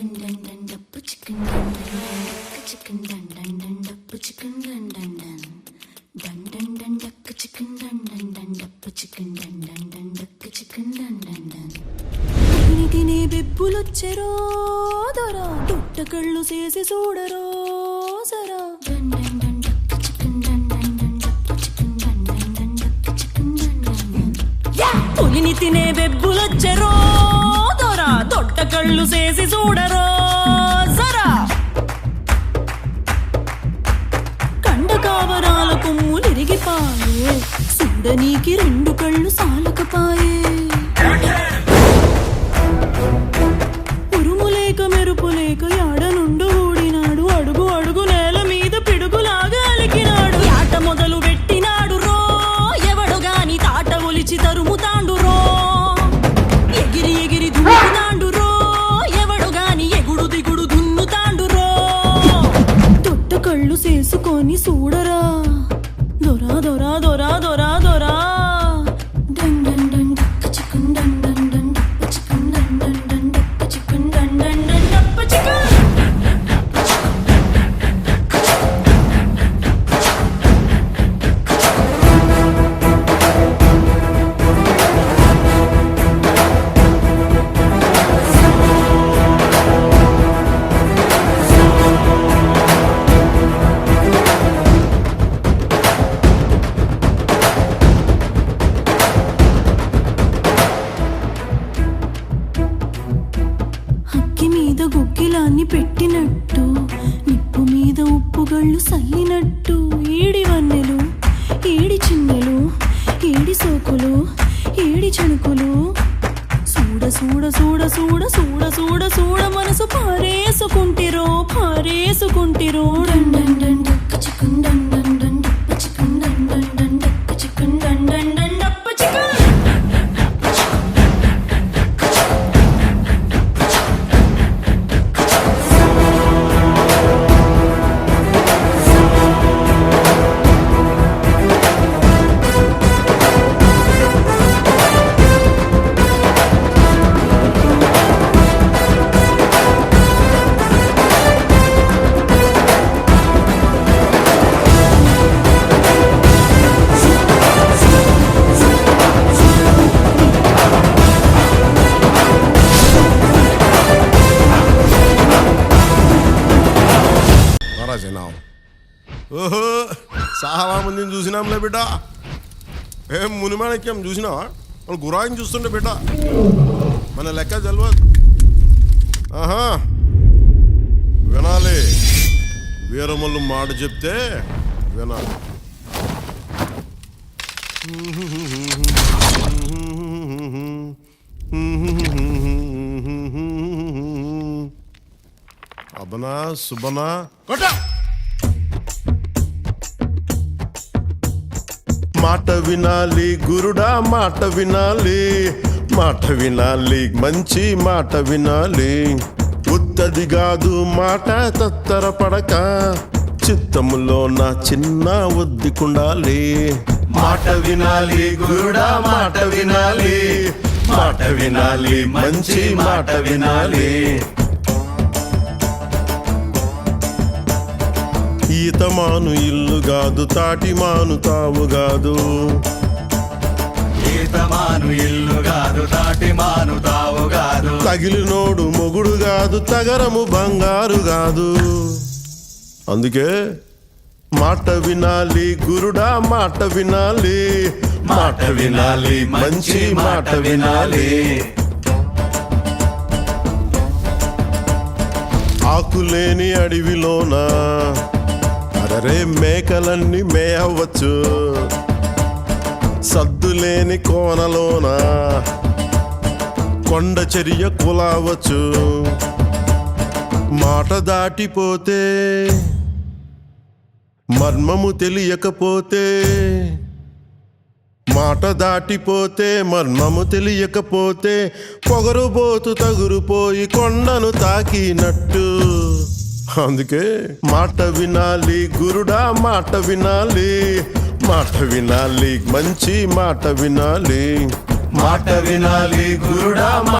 dun dun dun dappu chicken dun dun dappu chicken dun dun dun dappu chicken dun dun dun dun dun dun dappu chicken dun dun dun dappu chicken dun dun dun dappu chicken dun dun dun తిని తిని బెబ్బులొచ్చెరో దొరా దుట్ట కళ్ళు చేసి చూడరో సరా dun dun dun dappu chicken dun dun dun dappu chicken dun dun dun dappu chicken dun dun dun పులిని తినే బెబ్బులొచ్చెరో దొరా దొట్ట కళ్ళు చేసి చూడ సుందనీకి రెండు కళ్ళు సాల. మీద గుగ్గిలాన్ని పెట్టినట్టు నిప్పు మీద ఉప్పుగళ్ళు సల్లినట్టు ఏడి వన్నెలు ఏడి చిన్నెలు ఏడి సోకులు ఏడి చణుకులు చూడ చూడ చూడ చూడ చూడ చూడ చూడ మనసు పారేసుకుంటిరో పారేసుకుంటిరో. డన్ ఓహో చాలా మందిని చూసినాంలే బిడ్డ. ఏం మునిమాణిక్యం చూసినావా? మన గురాయిని చూస్తుండే బిడ్డ. మన లెక్క తెలియదు ఆహా. వినాలి. వీరమల్లు మాట చెప్తే వినాలి. అబనా సుబనా కొట్ట! మాట వినాలి గురుడా మాట వినాలి. మాట వినాలి మంచి మాట వినాలి. ఉత్తది కాదు మాట తత్తర పడక. చిత్తములో నా చిన్న ఒద్దికుండాలి మాట వినాలి గురుడా మాట వినాలి. మాట వినాలి మంచి మాట వినాలి. ఈతమాను ఇల్లు కాదు తాటిమాను తావు కాదు ఈతమాను ఇల్లు కాదు తాటి మాను తావు కాదు తగిలినోడు మొగుడు కాదు తగరము బంగారు కాదు అందుకే మాట వినాలి గురుడా మాట వినాలి. మాట వినాలి మంచి మాట వినాలి. ఆకులేని అడవిలోన? అరరే మేకలన్నీ మేయవచ్చు. సద్దులేని కోనలోన కొండ చర్య కులావచ్చు. మాట దాటిపోతే మర్మము తెలియకపోతే మాట దాటిపోతే మర్మము తెలియకపోతే పొగరుబోతు తగురుపోయి కొండను తాకినట్టు. అందుకే మాట వినాలి గురుడా మాట వినాలి. మాట వినాలి మంచి మాట వినాలి. మాట వినాలి గురుడా